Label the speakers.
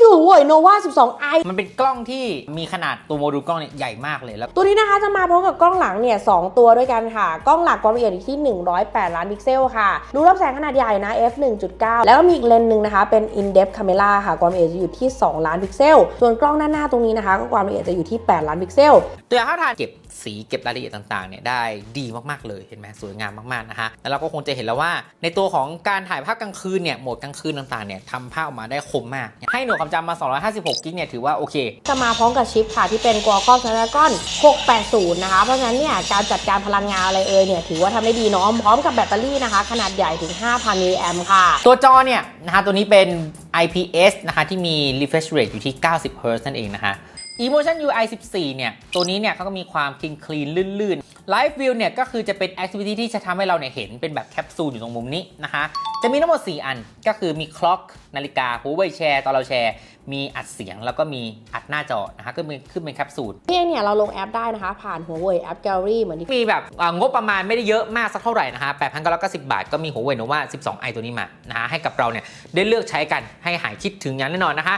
Speaker 1: คือ Huawei Nova 12i
Speaker 2: มันเป็นกล้องที่มีขนาดตัวโมดูลกล้องเนี่ยใหญ่มากเลยแล้ว
Speaker 1: ตัวนี้นะคะจะมาพร้อมกับกล้องหลังเนี่ยสองตัวด้วยกันค่ะ กล้องหลักความละเอียดอยู่ที่ 108 ล้านพิกเซลค่ะรูรับแสงขนาดใหญ่นะ f 1.9 แล้วก็มีอีกเลนส์หนึ่งนะคะ เป็น in depth camera ค่ะ ความละเอียดจะอยู่ที่ 2 ล้านพิกเซล ส่วนกล้องด้านหน้าตรงนี้นะคะก็ความละเอียดจะอยู่ที่ 8 ล้านพิกเซล
Speaker 2: ตัวอย่างท่าทางเก็บสีเก็บรายละเอียดต่างๆเนี่ยได้ดีมากๆเลยเห็นไหมสวยงามมากๆนะคะแล้วเราก็คงจะเห็นแล้วว่า ในตัวของการถ่ายภาพกลางคืนเนี่ยโหมดกลางคืนต่างๆเนี่ยทำภาพออกมาได้คมมาก ให้หน่วยความจำมา 256 กิกเนี่ยถือว่าโอเค
Speaker 1: จะมาพร้อมกับชิปค่ะที่เป็น Qualcomm Snapdragon 680 นะคะ เพราะฉะนั้นเนี่ยการจัดการพลังงานอะไรเอ่ยเนี่ยถือว่าทำได้ดีเนาะพร้อมกับแบตเตอรี่นะคะ ขนาดใหญ่ถึง 5,000มิลลิแอมค่ะ
Speaker 2: ตัวจอเนี่ยนะคะตัวนี้เป็น IPS นะคะที่มี refresh rate อยู่ที่ 90 Hz นั่นเองนะคะ Emotion UI 14 เนี่ย ตัวนี้เนี่ยเขาก็มีความ clean clean ลื่นๆ Live View เนี่ย ก็คือจะเป็น activity ที่จะทำให้เราเนี่ยเห็นเป็นแบบแคปซูลอยู่ตรงมุมนี้นะคะ จะมีทั้งหมด 4 อันก็คือมี clock นาฬิกา Huawei Share ตอนเราแชร์ มีอัดเสียงแล้วก็มีอัดหน้าจอนะคะก็มีขึ้นเป็นแคปซูล
Speaker 1: นี่เองเนี่ย เราลงแอปได้นะคะ ผ่าน Huawei App Gallery เหมือนที่
Speaker 2: มีแบบอ่างบประมาณไม่ได้เยอะมากสักเท่าไหร่นะคะ8,990 บาท ก็มี Huawei Nova 12i ตัวนี้มานะฮะให้กับเราเนี่ยได้เลือกใช้กันให้หายคิดถึงอย่างแน่นอนนะคะ